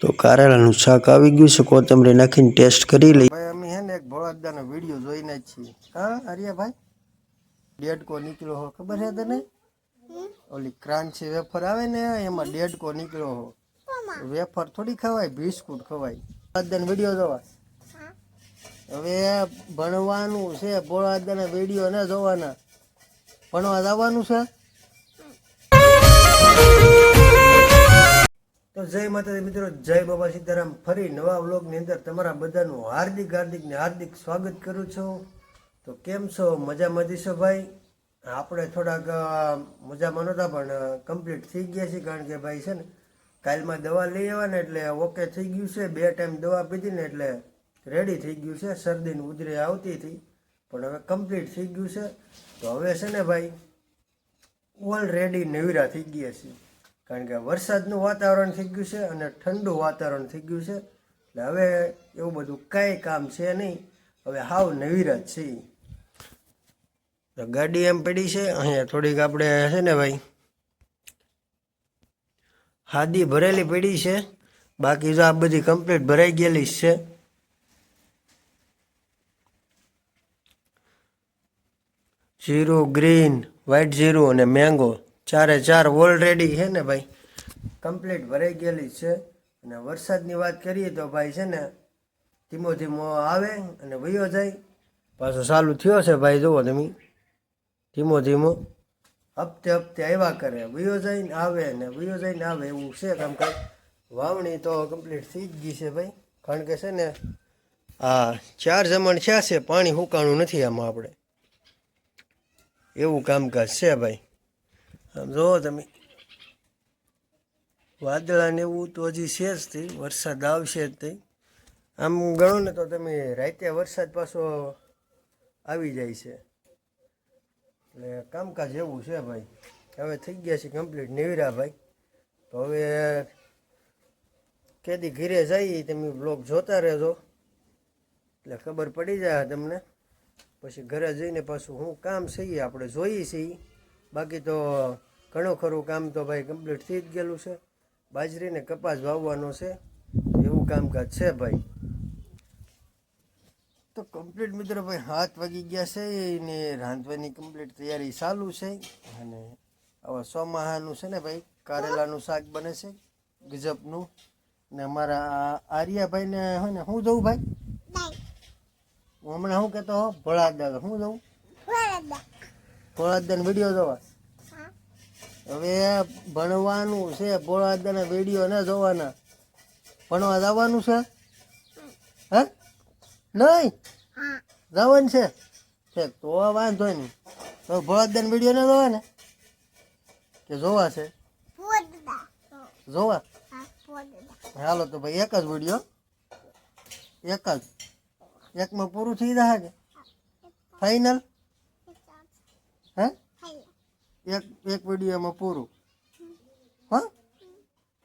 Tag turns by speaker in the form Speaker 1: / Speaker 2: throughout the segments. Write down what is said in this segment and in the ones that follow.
Speaker 1: તો કારેલાનું શાક આવી ગયું છે, કોથમરી નાખીને ટેસ્ટ કરી લઈ ભાઈ, અમે હે ને એક ભોળાદાનો વીડિયો જોઈને જ છીએ. હા આર્યાભાઈ ડેડકો નીકળ્યો હો, ખબર છે તને? ઓલી ક્રાંચી વેફર આવે ને, એમાં ડેડકો નીકળ્યો હો. વેફર થોડી ખવાય, બિસ્કુટ ખવાય. ભોળાદાન વીડિયો જોવા. હવે ભણવાનું છે ભોળાદાના વીડિયો ને જોવાના. ભણવા જવાનું છે? તો જય માતાજી મિત્રો, જય બાબા સીતારામ. ફરી નવા વ્લોગની અંદર તમારા બધાનું હાર્દિક હાર્દિક ને હાર્દિક સ્વાગત કરું છું. તો કેમ છો? મજામાં છો ભાઈ? આપણે થોડાક મજામાં નહોતા, પણ કમ્પ્લીટ થઈ ગયા છે કારણ કે ભાઈ છે ને, કાલમાં દવા લઈ આવવાને, એટલે ઓકે થઈ ગયું છે. બે ટાઈમ દવા પીધી ને, એટલે રેડી થઈ ગયું છે. શરદીની ઉધરી આવતી હતી, પણ હવે કમ્પ્લીટ થઈ ગયું છે. તો હવે છે ને ભાઈ ઓલરેડી નવીરા થઈ ગયા છે કારણ કે વરસાદનું વાતાવરણ થઈ ગયું છે અને ઠંડુ વાતાવરણ થઈ ગયું છે. એટલે હવે એવું બધું કાંઈ કામ છે નહીં. હવે હાવ નવીરા છે તો ગાડી એમ પડી છે. અહીંયા થોડીક આપણે છે ને ભાઈ, હાદી ભરેલી પડી છે. બાકી જો આ બધી કમ્પ્લીટ ભરાઈ ગયેલી છે. જીરું ગ્રીન વ્હાઈટ જીરું અને મેંગો ચારે ચાર ઓલરેડી છે ને ભાઈ. કમ્પ્લીટ ભરાઈ ગયેલી છે. અને વરસાદની વાત કરીએ તો ભાઈ છે ને, ધીમો ધીમો આવે અને વયો જાય. પાછો ચાલુ થયો છે ભાઈ, જુઓ તમે. ધીમો ધીમો. હપ્તે હપ્તે આવ્યા કરે. વયો જઈને આવે ને વયો જઈને આવે એવું છે કામકાજ વાવણી તો કમ્પ્લીટ થઈ જ ગઈ છે ભાઈ. કારણ કે છે ને, આ ચાર જમણ છે, પાણી હુકાણું નથી આમાં આપણે. એવું કામકાજ છે ભાઈ. આમ જુઓ તમે. વાદળા ને એવું તો હજી છે જ તે, વરસાદ આવશે જ તે. આમ ગણો ને તો તમે રાતે વરસાદ પાછો આવી જાય છે. એટલે કામકાજ એવું છે ભાઈ. હવે થઈ ગયા છે કમ્પ્લીટ નેવીરા ભાઈ. તો હવે કેદી ઘીરે જઈએ તમે બ્લોગ જોતા રહેજો. એટલે ખબર પડી જાય તમને. પછી ઘરે જઈને પાછું હું કામ છીએ આપણે જોઈએ છીએ. બાકી તો ઘણું ખરું કામ તો ભાઈ કમ્પ્લીટ થઈ જ ગયેલું છે. બાજરીને કપાસ વાવવાનો છે. એવું કામકાજ છે ભાઈ. તો કમ્પ્લીટ મિત્રો ભાઈ હાથ વાગી ગયા છે ને રાંધવાની કમ્પ્લીટ તૈયારી ચાલુ છે. અને હવે સોમાહાનું છે ને ભાઈ કારેલાનું શાક બને છે ગજબનું. ને અમારા આર્યાભાઈને હોય ને હું જવું ભાઈ? હું હમણાં શું કહેતો હો ભોળાદા હું જવું ભોળાદાનો વીડિયો જોવા. હવે ભણવાનું છે ભોળાદાના વીડિયો ને જોવાના. ભણવા જવાનું છે? હે? નહીં? જવાનું છે? ઠીક તો વાંધો નહીં. તો ભોળાદાના વીડિયો ને જોવા ને કે જોવા છે? જોવા? હાલો તો ભાઈ એક જ વીડિયો. એક જ. એકમાં પૂરું થઈ જશે કે? ફાઈનલ હે? એક એક વિડીયોમાં પૂરું. હા?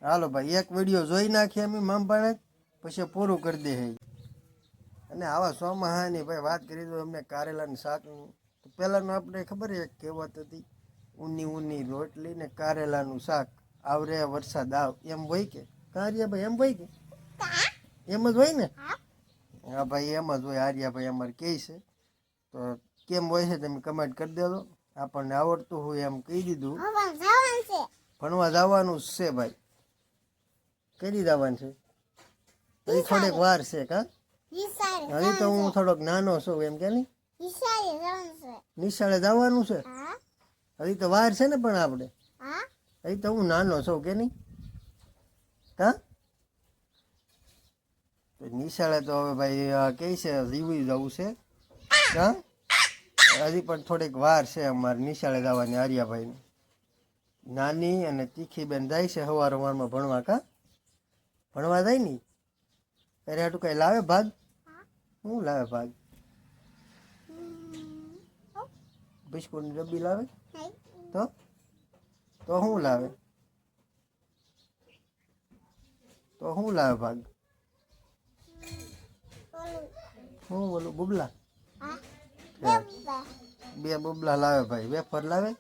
Speaker 1: હાલો ભાઈ એક વીડિયો જોઈ નાખીએ અમે મામભાણે પછી પૂરું કરી દે અને આવા સોમાહાની ભાઈ વાત કરી તો અમને કારેલાનું શાકનું પહેલાંનું આપણે ખબર એક કહેવત હતી ઊની ઊની રોટલી ને કારેલાનું શાક આવરે વરસાદ આવ. એમ હોય કે? કાર્યા ભાઈ એમ હોય કે? એમ જ હોય ને? હા ભાઈ એમ જ હોય. આર્યા ભાઈ અમારે કહે છે. તો કેમ હોય છે તમે કમેન્ટ કરી દેજો. આપણને આવડતું હોય એમ કહી દીધું. ભણવા જવાનું જ છે ભાઈ. કઈ જવાનું છે. હજી થોડીક વાર છે કા? હજી તો હું થોડોક નાનો છું એમ કે નિશાળે જવાનું છે? હજી તો વાર છે ને પણ આપણે. હજી તો હું નાનો છું કે નહીં? કા? તો નિશાળે તો હવે ભાઈ કહે છે જીવી જવું છે. હા. હજી પણ થોડીક વાર છે અમારે નિશાળે જવાની આર્યાભાઈ નાની અને તીખી બેન જાય છે સવાર સવારમાં ભણવા કા? ભણવા જાય નહીં અરે હાટું કઈ લાવે ભાગ? શું લાવે ભાગ? બિસ્કુટની ડબ્બી લાવે? તો? તો હું લાવે? તો શું લાવે ભાગ? હું બોલું, બુબલા? બે બબલા લાવે ભાઈ. વેફર લાવે?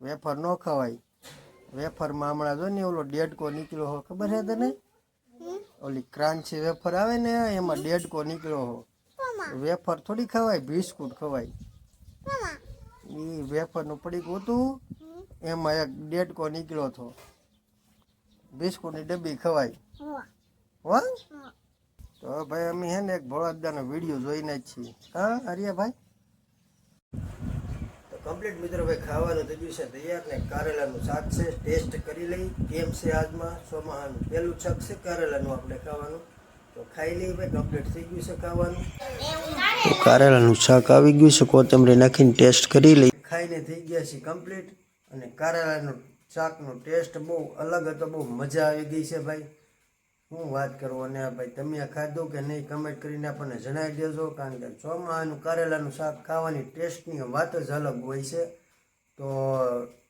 Speaker 1: વેફર નો ખવાય. વેફરમાં હમણાં જો ને ઓલો ડેડકો નીકળ્યો હો ખબર છે તને? ઓલી ક્રાંચી વેફર આવે ને એમાં ડેડકો નીકળ્યો હો. વેફર થોડી ખવાય બિસ્કુટ ખવાય. એ વેફરનું પડીક હતું એમાં એક ડેડકો નીકળ્યો હતો. બિસ્કુટની ડબ્બી ખવાય. હો તો ભાઈ અમે હે ને એક ભોળાદાનો વીડિયો જોઈને જ છીએ. હા હરિયાભાઈ? તો કમ્પ્લીટ મિત્રો ભાઈ ખાવાનું થઈ ગયું છે તૈયાર ને કારેલાનું શાક છે ટેસ્ટ કરી લઈ. કેમ છે આજમાં? સોમાહાનું પહેલું શાક છે કારેલાનું આપણે ખાવાનું. તો ખાઈ લઈ ભાઈ કમ્પ્લીટ થઈ ગયું છે ખાવાનું. કારેલાનું શાક આવી ગયું છે કોથમરી નાખીને ટેસ્ટ કરી લઈ. ખાઈને થઈ ગયા છે કમ્પ્લીટ અને કારેલાનું શાકનો ટેસ્ટ બહુ અલગ હતો બહુ મજા આવી ગઈ છે ભાઈ. હું વાત કરું અને ભાઈ, તમે ખાધું કે નહીં કમેન્ટ કરીને આપણને જણાવી દેજો, કારણ કે ચોમાનું, કારેલાનું શાક ખાવાની ટેસ્ટની વાત જ અલગ હોય છે. તો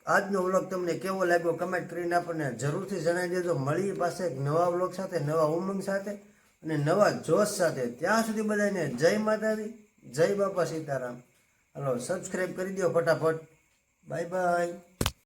Speaker 1: આજનો વ્લોગ તમને કેવો લાગ્યો કમેન્ટ કરીને આપણને જરૂરથી જણાવી દેજો. મળીએ પાસે એક નવા વ્લોગ સાથે, નવા ઉમંગ સાથે અને નવા જોશ સાથે. ત્યાં સુધી બધાને જય માતાજી, જય બાપા સીતારામ. હલો સબસ્ક્રાઈબ કરી દો ફટાફટ. Bye bye